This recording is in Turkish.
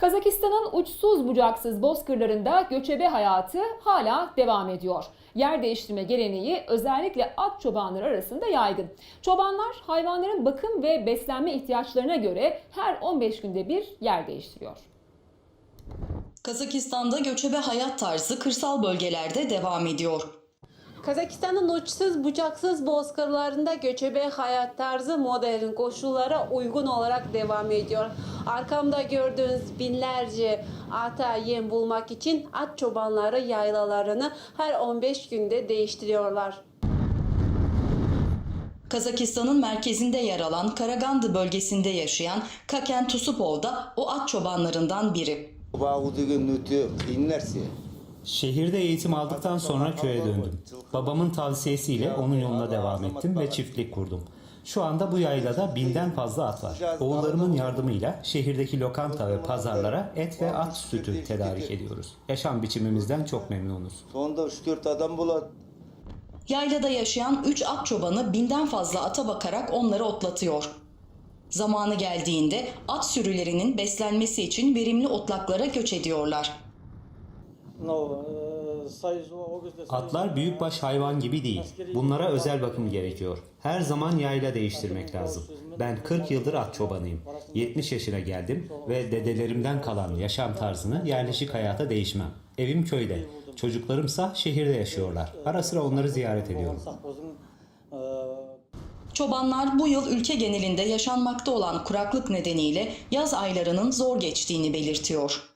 Kazakistan'ın uçsuz bucaksız bozkırlarında göçebe hayatı hala devam ediyor. Yer değiştirme geleneği özellikle at çobanları arasında yaygın. Çobanlar hayvanların bakım ve beslenme ihtiyaçlarına göre her 15 günde bir yer değiştiriyor. Kazakistan'da göçebe hayat tarzı kırsal bölgelerde devam ediyor. Kazakistan'ın uçsuz bucaksız bozkırlarında göçebe hayat tarzı modelin koşullara uygun olarak devam ediyor. Arkamda gördüğünüz binlerce ata yem bulmak için at çobanları yaylalarını her 15 günde değiştiriyorlar. Kazakistan'ın merkezinde yer alan Karagandı bölgesinde yaşayan Kaken Tusupov da o at çobanlarından biri. Bağudug'un nütü inlerse Şehirde eğitim aldıktan sonra köye döndüm. Babamın tavsiyesiyle onun yoluna devam ettim ve çiftlik kurdum. Şu anda bu yaylada binden fazla at var. Oğullarımın yardımıyla şehirdeki lokanta ve pazarlara et ve at sütü tedarik ediyoruz. Yaşam biçimimizden çok memnunuz. Sonunda 3-4 adam bulat. Yaylada yaşayan 3 at çobanı binden fazla ata bakarak onları otlatıyor. Zamanı geldiğinde at sürülerinin beslenmesi için verimli otlaklara göç ediyorlar. Atlar büyükbaş hayvan gibi değil. Bunlara özel bakım gerekiyor. Her zaman yayla değiştirmek lazım. Ben 40 yıldır at çobanıyım. 70 yaşına geldim ve dedelerimden kalan yaşam tarzını yerleşik hayata değişmem. Evim köyde. Çocuklarımsa şehirde yaşıyorlar. Ara sıra onları ziyaret ediyorum. Çobanlar bu yıl ülke genelinde yaşanmakta olan kuraklık nedeniyle yaz aylarının zor geçtiğini belirtiyor.